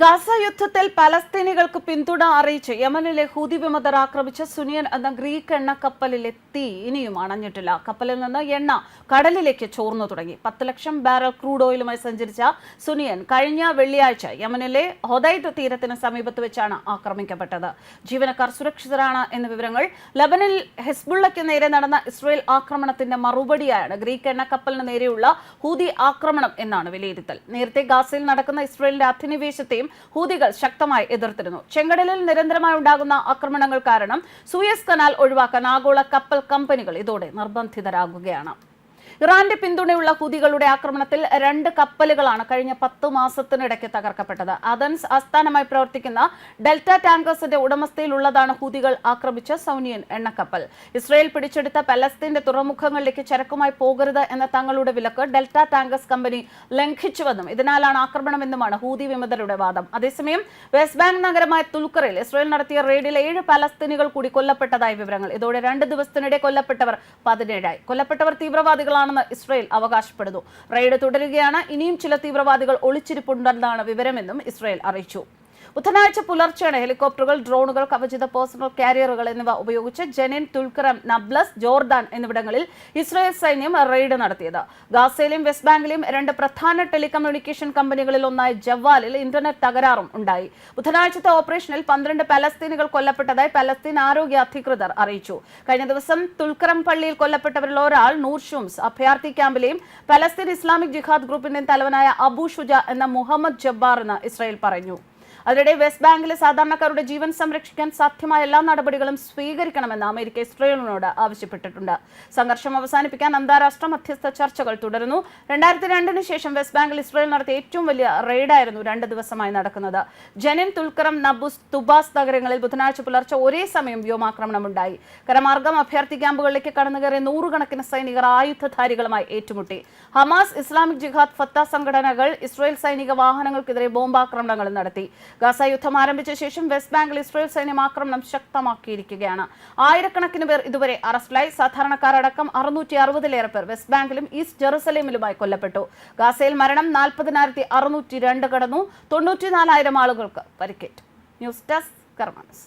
Gaza യുദ്ധത്തിൽ പലസ്തീനികൾക്ക് പിന്തുണ അറിയിച്ച് യമനിലെ ഹൂതി വിമതർ ആക്രമിച്ച സുനിയൻ എന്ന ഗ്രീക്ക് എണ്ണ കപ്പലിലെ തീ ഇനിയും അണഞ്ഞിട്ടില്ല. കപ്പലിൽ നിന്ന് എണ്ണ കടലിലേക്ക് ചോർന്നു തുടങ്ങി. പത്ത് ലക്ഷം ബാരൽ ക്രൂഡ് ഓയിലുമായി സഞ്ചരിച്ച സുനിയൻ കഴിഞ്ഞ വെള്ളിയാഴ്ച യമനിലെ ഹൊദൈദ് തീരത്തിന് സമീപത്ത് വെച്ചാണ് ആക്രമിക്കപ്പെട്ടത്. ജീവനക്കാർ സുരക്ഷിതരാണ് എന്ന വിവരങ്ങൾ ലബനിൽ ഹെസ്ബുള്ളയ്ക്ക് നേരെ നടന്ന ഇസ്രയേൽ ആക്രമണത്തിന്റെ മറുപടിയായാണ് ഗ്രീക്ക് എണ്ണ കപ്പലിന് നേരെയുള്ള ഹൂതി ആക്രമണം എന്നാണ് വിലയിരുത്തൽ. നേരത്തെ ഗാസയിൽ നടക്കുന്ന ഇസ്രയേലിന്റെ അധിനിവേശത്തെയും ഹൂതികൾ ശക്തമായി എതിർത്തിരുന്നു. ചെങ്കടലിൽ നിരന്തരമായി ഉണ്ടാകുന്ന ആക്രമണങ്ങൾ കാരണം സൂയസ് കനാൽ ഒഴിവാക്കാൻ ആഗോള കപ്പൽ കമ്പനികൾ ഇതോടെ നിർബന്ധിതരാകുകയാണ്. ഇറാന്റെ പിന്തുണയുള്ള ഹൂതികളുടെ ആക്രമണത്തിൽ രണ്ട് കപ്പലുകളാണ് കഴിഞ്ഞ പത്ത് മാസത്തിനിടയ്ക്ക് തകർക്കപ്പെട്ടത്. അതൻസ് ആസ്ഥാനമായി പ്രവർത്തിക്കുന്ന ഡെൽറ്റ ടാങ്കേഴ്സിന്റെ ഉടമസ്ഥയിലുള്ളതാണ് ഹൂതികൾ ആക്രമിച്ച സൗനിയൻ എണ്ണക്കപ്പൽ. ഇസ്രയേൽ പിടിച്ചെടുത്ത പലസ്തീന്റെ തുറമുഖങ്ങളിലേക്ക് ചരക്കുമായി പോകരുത് എന്ന തങ്ങളുടെ വിലക്ക് ഡെൽറ്റ ടാങ്കേഴ്സ് കമ്പനി ലംഘിച്ചുവെന്നും ഇതിനാലാണ് ആക്രമണമെന്നുമാണ് ഹൂദി വിമതരുടെ വാദം. അതേസമയം വെസ്റ്റ് ബാങ്ക് നഗരമായ തുൽക്കറിൽ ഇസ്രയേൽ നടത്തിയ റെയ്ഡിൽ ഏഴ് പലസ്തീനികൾ കൂടി കൊല്ലപ്പെട്ടതായി വിവരങ്ങൾ. ഇതോടെ രണ്ട് ദിവസത്തിനിടെ കൊല്ലപ്പെട്ടവർ പതിനേഴായി. കൊല്ലപ്പെട്ടവർ തീവ്രവാദികളാണെന്ന് ഇസ്രയേൽ അവകാശപ്പെടുന്നു. റെയ്ഡ് തുടരുകയാണ്. ഇനിയും ചില തീവ്രവാദികൾ ഒളിച്ചിരിപ്പുണ്ടെന്നാണ് വിവരമെന്നും ഇസ്രയേൽ അറിയിച്ചു. ബുധനാഴ്ച പുലർച്ചെയാണ് ഹെലികോപ്റ്ററുകൾ ഡ്രോണുകൾ കവചിത പേഴ്സണൽ കാരിയറുകൾ എന്നിവ ഉപയോഗിച്ച് ജെനിൻ തുൽക്കറം നബ്ലസ് ജോർദാൻ എന്നിവിടങ്ങളിൽ ഇസ്രായേൽ സൈന്യം റെയ്ഡ് നടത്തിയത്. ഗാസയിലും വെസ്റ്റ് ബാങ്കിലെയും രണ്ട് പ്രധാന ടെലികമ്മ്യൂണിക്കേഷൻ കമ്പനികളിൽ ഒന്നായ ജവ്വാലിൽ ഇന്റർനെറ്റ് തകരാറും ഉണ്ടായി. ബുധനാഴ്ചത്തെ ഓപ്പറേഷനിൽ പന്ത്രണ്ട് പലസ്തീനുകൾ കൊല്ലപ്പെട്ടതായി പലസ്തീൻ ആരോഗ്യ അധികൃതർ അറിയിച്ചു. കഴിഞ്ഞ ദിവസം തുൽക്കറം പള്ളിയിൽ കൊല്ലപ്പെട്ടവരിൽ ഒരാൾ നൂർ ഷൂംസ് അഭയാർത്ഥി ക്യാമ്പിലെയും പലസ്തീൻ ഇസ്ലാമിക് ജിഹാദ് ഗ്രൂപ്പിന്റെയും തലവനായ അബു ഷുജ എന്ന മുഹമ്മദ് ജബ്ബാർ എന്ന് ഇസ്രായേൽ പറഞ്ഞു. അതിനിടെ വെസ്റ്റ് ബാങ്കിലെ സാധാരണക്കാരുടെ ജീവൻ സംരക്ഷിക്കാൻ സാധ്യമായ എല്ലാ നടപടികളും സ്വീകരിക്കണമെന്ന് അമേരിക്ക ഇസ്രയേലിനോട് ആവശ്യപ്പെട്ടിട്ടുണ്ട്. സംഘർഷം അവസാനിപ്പിക്കാൻ അന്താരാഷ്ട്ര മധ്യസ്ഥ ചർച്ചകൾ തുടരുന്നു. രണ്ടായിരത്തി രണ്ടിന് ശേഷം വെസ്റ്റ് ബാങ്കിൽ ഇസ്രയേൽ നടത്തിയ ഏറ്റവും വലിയ റെയ്ഡായിരുന്നു രണ്ട് ദിവസമായി നടക്കുന്നത്. ജനിൻ തുൽക്കറം നബുസ് തുബാസ് നഗരങ്ങളിൽ ബുധനാഴ്ച പുലർച്ചെ ഒരേ സമയം വ്യോമാക്രമണമുണ്ടായി. കരമാർഗം അഭ്യർത്ഥി ക്യാമ്പുകളിലേക്ക് കടന്നുകയറിയ നൂറുകണക്കിന് സൈനികർ ആയുധധാരികളുമായി ഏറ്റുമുട്ടി. ഹമാസ് ഇസ്ലാമിക് ജിഹാദ് ഫത്ത സംഘടനകൾ ഇസ്രയേൽ സൈനിക വാഹനങ്ങൾക്കെതിരെ ബോംബാക്രമണങ്ങൾ നടത്തി. ഗാസ യുദ്ധം ആരംഭിച്ച ശേഷം വെസ്റ്റ് ബാങ്കിൽ ഇസ്രയേൽ സൈന്യം ആക്രമണം ശക്തമാക്കിയിരിക്കുകയാണ്. ആയിരക്കണക്കിന് പേർ ഇതുവരെ അറസ്റ്റിലായി. സാധാരണക്കാരടക്കം അറുന്നൂറ്റി അറുപതിലേറെ പേർ വെസ്റ്റ് ബാങ്കിലും ഈസ്റ്റ് ജെറുസലേമിലുമായി കൊല്ലപ്പെട്ടു. ഗാസയിൽ മരണം നാൽപ്പതിനായിരത്തി അറുന്നൂറ്റി രണ്ട് കടന്നു. തൊണ്ണൂറ്റിനാലായിരം ആളുകൾക്ക് പരിക്കേറ്റു. News desk കർമാനസ്.